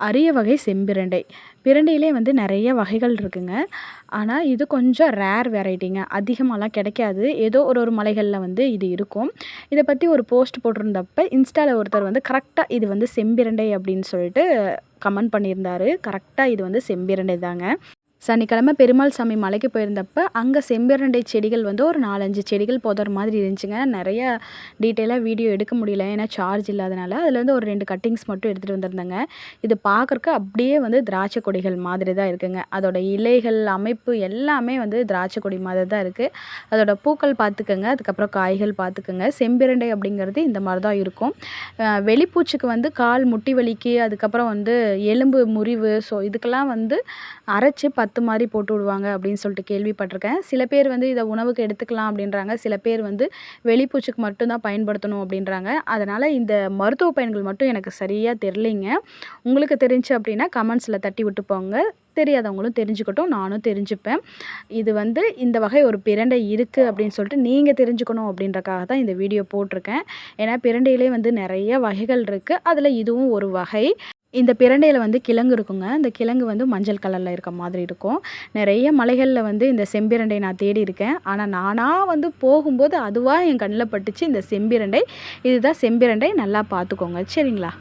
அரிய வகை செம்பிரண்டை. பிரண்டையிலே வந்து நிறைய வகைகள் இருக்குங்க. ஆனால் இது கொஞ்சம் ரேர் வெரைட்டிங்க அதிகமாகலாம் கிடைக்காது. ஏதோ ஒரு ஒரு மலைகளில் வந்து இது இருக்கும். இதை பற்றி ஒரு போஸ்ட் போட்டிருந்தப்ப இன்ஸ்டாவில் ஒருத்தர் வந்து கரெக்டாக இது வந்து செம்பிரண்டை அப்படின்னு சொல்லிட்டு கமெண்ட் பண்ணியிருந்தாரு. கரெக்டாக இது வந்து செம்பிரண்டை தாங்க. சனிக்கிழமை பெருமாள் சாமி மலைக்கு போயிருந்தப்ப அங்கே செம்பிரண்டை செடிகள் வந்து ஒரு நாலஞ்சு செடிகள் புதர் மாதிரி இருந்துச்சுங்க. நிறைய டீட்டெயிலாக வீடியோ எடுக்க முடியல. ஏன்னா சார்ஜ் இல்லாதனால அதில் வந்து ஒரு ரெண்டு கட்டிங்ஸ் மட்டும் எடுத்துகிட்டு வந்திருந்தேங்க. இது பார்க்குறக்கு அப்படியே வந்து திராட்சை கொடிகள் மாதிரி தான் இருக்குங்க. அதோட இலைகள் அமைப்பு எல்லாமே வந்து திராட்சை கொடி மாதிரி தான் இருக்குது அதோட பூக்கள் பார்த்துக்கோங்க. அதுக்கப்புறம் காய்கள் பார்த்துக்கோங்க. செம்பிரண்டை அப்படிங்கிறது இந்த மாதிரி தான் இருக்கும். வெளிப்பூச்சிக்கு வந்து கால் முட்டி வலிக்கு அதுக்கப்புறம் வந்து எலும்பு முறிவு ஸோ இதுக்கெல்லாம் வந்து அரைச்சி பத்து மாதிரி போட்டு விடுவாங்க அப்படின்னு சொல்லிட்டு கேள்விப்பட்டிருக்கேன். சில பேர் வந்து இதை உணவுக்கு எடுத்துக்கலாம் அப்படின்றாங்க. சில பேர் வந்து வெளிப்பூச்சிக்கு மட்டும்தான் பயன்படுத்தணும் அப்படின்றாங்க. அதனால் இந்த மருத்துவ பயன்கள் மட்டும் எனக்கு சரியாக தெரிலிங்க உங்களுக்கு தெரிஞ்சு அப்படின்னா கமெண்ட்ஸில் தட்டி விட்டு போங்க. தெரியாதவங்களும் தெரிஞ்சுக்கட்டும். நானும் தெரிஞ்சுப்பேன். இது வந்து இந்த வகை ஒரு பிரண்டை இருக்குது அப்படின்னு சொல்லிட்டு நீங்கள் தெரிஞ்சுக்கணும் அப்படின்றக்காக தான் இந்த வீடியோ போட்டிருக்கேன். ஏன்னா பிரண்டையிலே வந்து நிறைய வகைகள் இருக்குது அதில் இதுவும் ஒரு வகை. இந்த பிரண்டையில் வந்து கிழங்கு இருக்குங்க. இந்த கிழங்கு வந்து மஞ்சள் கலரில் இருக்க மாதிரி இருக்கும். நிறைய மலைகளில் வந்து இந்த செம்பிரண்டை நான் தேடி இருக்கேன். ஆனால் நானாக வந்து போகும்போது அதுவாக என் கண்ணில் பட்டுச்சு இந்த செம்பிரண்டை. இதுதான் செம்பிரண்டை நல்லா பார்த்துக்கோங்க. சரிங்களா?